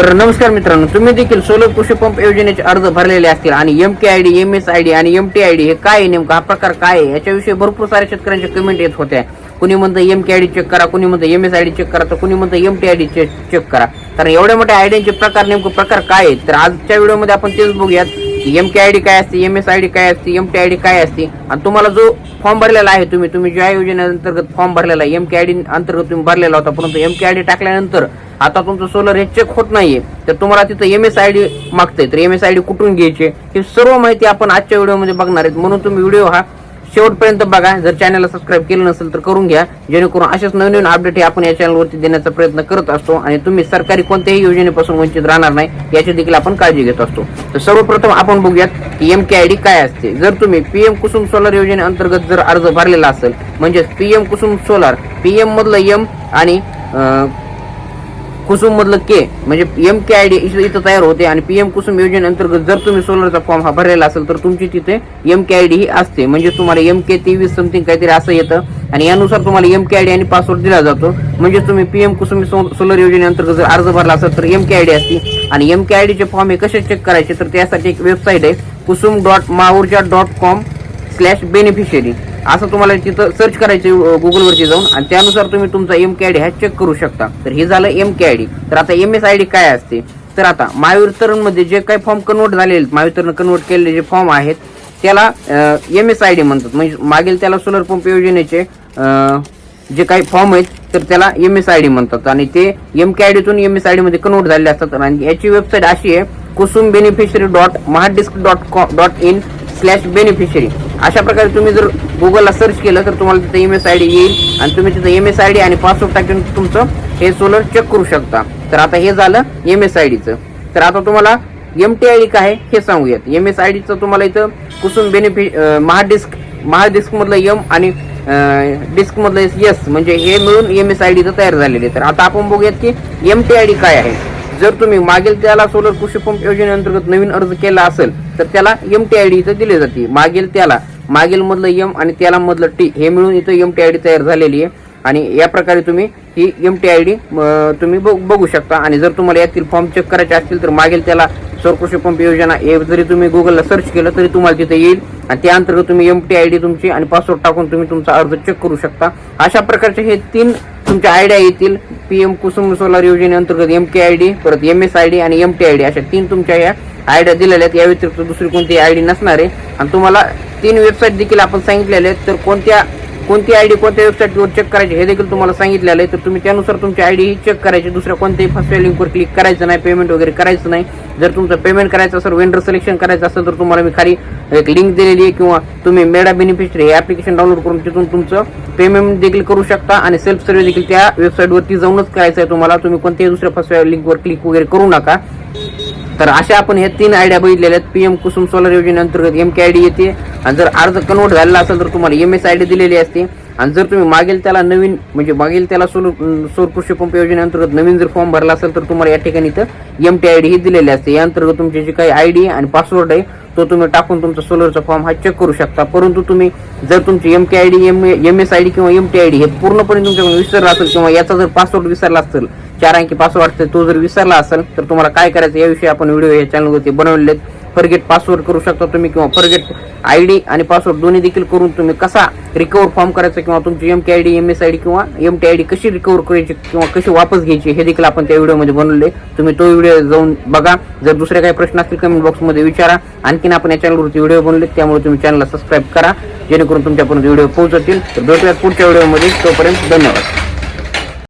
तर नमस्कार मित्रांनो तुम्ही देखील सोलर कृषी पंप योजनेचे अर्ज भरलेले असतील आणि M K I D M S I D आणि एम टी आय डी हे काय आहे नेमका हा प्रकार काय आहे याच्याविषयी भरपूर साऱ्या शेतकऱ्यांचे कमेंट येत होत्या. कुणी म्हणतं M K I D check करा कुणी म्हणतं M S I D check करा तर कुणी म्हणतं M T I D check करा. कारण एवढ्या मोठ्या आयडीचे प्रकार नेमकं प्रकार काय आहेत? तर आजच्या व्हिडिओमध्ये आपण तेच बघूयात. की एम के आय डी काय असते? एम एस आय डी काय असते? एम टी आय डी काय असते? आणि तुम्हाला जो फॉर्म भरलेला आहे तुम्ही तुम्ही ज्या योजनेअंतर्गत फॉर्म भरलेला आहे एम के आय डी अंतर्गत तुम्ही भरलेला होता परंतु एम के आय डी टाकल्यानंतर आता तुमचं सोलर हे चेक होत नाहीये. तर तुम्हाला तिथं एम एस आय डी मागतंय. तर एम एस आय डी कुठून घ्यायचे? ही सर्व माहिती आपण आजच्या व्हिडिओमध्ये बघणार आहेत. म्हणून तुम्ही व्हिडिओ हा शेवटपर्यंत बघा. जर चॅनलला सबस्क्राईब केलं नसेल तर करून घ्या. जेणेकरून अशाच नवीन नवीन अपडेट हे आपण या चॅनलवरती देण्याचा प्रयत्न करत असतो आणि तुम्ही सरकारी कोणत्याही योजनेपासून वंचित राहणार नाही याची देखील आपण काळजी घेत असतो. तर सर्वप्रथम आपण बघूयात की एम के आय डी काय असते. जर तुम्ही पीएम कुसुम सोलर योजनेअंतर्गत जर अर्ज भरलेला असेल म्हणजेच पीएम कुसुम सोलार पीएम मधलं एम आणि कुसुम मधलं के म्हणजे एम के आय डी इथं तयार होते आणि पीएम कुसुम योजनेअंतर्गत जर तुम्ही सोलरचा फॉर्म हा भरलेला असेल तर तुमची तिथे एम के आय डी ही असते. म्हणजे तुम्हाला एम के तेवीस समथिंग काहीतरी असं येतं. आणि यानुसार तुम्हाला एम के आय डी आणि पासवर्ड दिला जातो. म्हणजे तुम्ही पीएम कुसुम सो- सोलर योजनेअंतर्गत जर अर्ज भरला असेल तर एम के आय डी असते. आणि एम के आय डीचे फॉर्म हे कसे चेक करायचे तर त्यासाठी एक वेबसाईट आहे Kusum dot Mahaurja dot com slash beneficiary असं तुम्हाला तिथं सर्च करायचं गुगलवरती जाऊन. आणि त्यानुसार तुम्ही तुमचा एम के आय डी हा चेक करू शकता. तर हे झालं एम के आय डी तर आता एम एस आय डी काय असते? तर आता महावितरणमध्ये जे काही फॉर्म कन्वर्ट झालेले आहेत महावितरण कन्वर्ट केलेले जे फॉर्म आहेत त्याला एम एस आय डी म्हणतात. म्हणजे मागील त्याला सोलर पंप योजनेचे जे काही फॉर्म आहेत तर त्याला एम एस आय डी म्हणतात. आणि ते एम के आय डीतून एम एस आय डी मध्ये कन्वर्ट झालेले असतात. आणि याची वेबसाईट अशी आहे Kusum beneficiary dot Mahadisc dot com dot in slash beneficiary अशा प्रकारे तुम्ही जर गुगलला सर्च केलं तर तुम्हाला तिथं एम एस आय डी येईल. आणि तुम्ही तिथं एम एस आय डी आणि पासवर्ड टाकून तुमचं हे सोलर चेक करू शकता. तर आता हे झालं एम एस आय डीचं तर आता तुम्हाला एम टी आय डी काय आहे हे सांगूयात. एम एस आय डीचं तुम्हाला इथं कुसुम बेनिफि महाडिस्क महाडिस्कमधलं यम एम आणि डिस्कमधलं यस म्हणजे हे मिळून एम एस आय डीचं तयार झालेले तर आता आपण बघूयात की एम टी आय डी काय आहे. जर तुम्ही मागील त्याला सोलर कृषी पंप योजनेअंतर्गत नवीन अर्ज केला असेल तर त्याला एम टी आय डी इथं दिली जाते. मागील त्याला मागील मधलं एम आणि त्याला मधलं टी हे मिळून इथं एम टी आय डी तयार झालेली आहे. आणि या प्रकारे तुम्ही ही एम टी आय डी तुम्ही बघ- बघू शकता. आणि जर तुम्हाला यातील फॉर्म चेक करायचे असतील तर मागील त्याला सौर कृषी पंप योजना हे जरी तुम्ही गुगलला सर्च केलं तरी तुम्हाला तिथे येईल. आणि त्या अंतर्गत तुम्ही एम टी आय डी तुमची आणि पासवर्ड टाकून तुम्ही तुमचा अर्ज चेक करू शकता. अशा प्रकारचे हे तीन तुमच्या आयडिया येतील. पी एम कुसुम सोलार योजनेअंतर्गत एम के आय डी परत एम एस आय डी आणि एम टी आय डी अशा तीन तुमच्या या आयडिया दिलेल्या आहेत. या व्यतिरिक्त दुसरी कोणती आयडी नसणार आहे. आणि तुम्हाला तीन वेबसाईट देखील आपण सांगितलेले आहेत. तर कोणत्या कोणती आय डी कोणत्या वेबसाईटवर चेक करायची हे देखील तुम्हाला सांगितलेलं आहे. तर तुम्ही त्यानुसार तुमची आयडी ही चेक करायची. दुसऱ्या कोणत्याही फसव्या लिंकवर क्लिक करायचं नाही पेमेंट वगैरे करायचं नाही. जर तुमचं पेमेंट करायचं असेल वेंडर सिलेक्शन करायचं असेल तर तुम्हाला मी खाली एक लिंक दिलेली आहे किंवा तुम्ही मेडा बेनिफिशरी हे ऍप्लिकेशन डाउनलोड करून तिथून तुमचं पेमेंट देखील करू शकता आणि सेल्फ सर्व्हिस देखील त्या वेबसाईटवरती जाऊनच करायचं आहे तुम्हाला. तुम्ही कोणत्याही दुसऱ्या फसव्या लिंकवर क्लिक वगैरे करू नका. तर अशा आपण हे तीन आयडिया बघितलेल्या आहेत. पीएम कुसुम सोलर योजनेअंतर्गत एम के आय डी येते. आणि जर अर्ज कन्वर्ट झालेला असेल तर तुम्हाला एम एस आय डी दिलेली असते. आणि जर तुम्ही मागील त्याला नवीन म्हणजे मागील त्याला सोलर सौर कृषी पंप योजनेअंतर्गत नवीन जर फॉर्म भरला असेल तर तुम्हाला या ठिकाणी इथं एम टी आय डी ही दिलेली असते. या अंतर्गत तुमची जी काही आय डी आणि पासवर्ड आहे तो तुम्ही टाकून तुमचा सोलरचा फॉर्म हा चेक करू शकता. परंतु तुम्ही जर तुमची M K I D M M S I D किंवा एम टी आय डी हे पूर्णपणे तुमच्याकडून विसरला असेल किंवा याचा जर पासवर्ड विसरला असेल चार अंकी पासवर्ड असेल तो जर विसरला असेल तर तुम्हाला काय करायचं याविषयी आपण व्हिडिओ या चॅनलवरती बनवलेले आहेत. फॉरगेट पासवर्ड करू शकता तुम्ही किंवा फॉरगेट आय डी आणि पासवर्ड दोन्ही देखील करून तुम्ही कसा रिकवर फॉर्म करायचा किंवा तुमची M K I D M S I D किंवा एम टी आय डी कशी रिकवर करायची किंवा कशी वापस घ्यायची हे देखील आपण त्या व्हिडिओमध्ये बनवले. तुम्ही तो व्हिडिओ जाऊन बघा. जर दुसरे काही प्रश्न असतील कमेंट बॉक्समध्ये विचारा. आणखीन आपण या चॅनलवरती व्हिडिओ बनवले त्यामुळे तुम्ही चॅनलला सबस्क्राईब करा. जेणेकरून तुमच्यापर्यंत व्हिडिओ पोहोचतील. तर भेटूयात पुढच्या व्हिडिओमध्ये. तोपर्यंत धन्यवाद.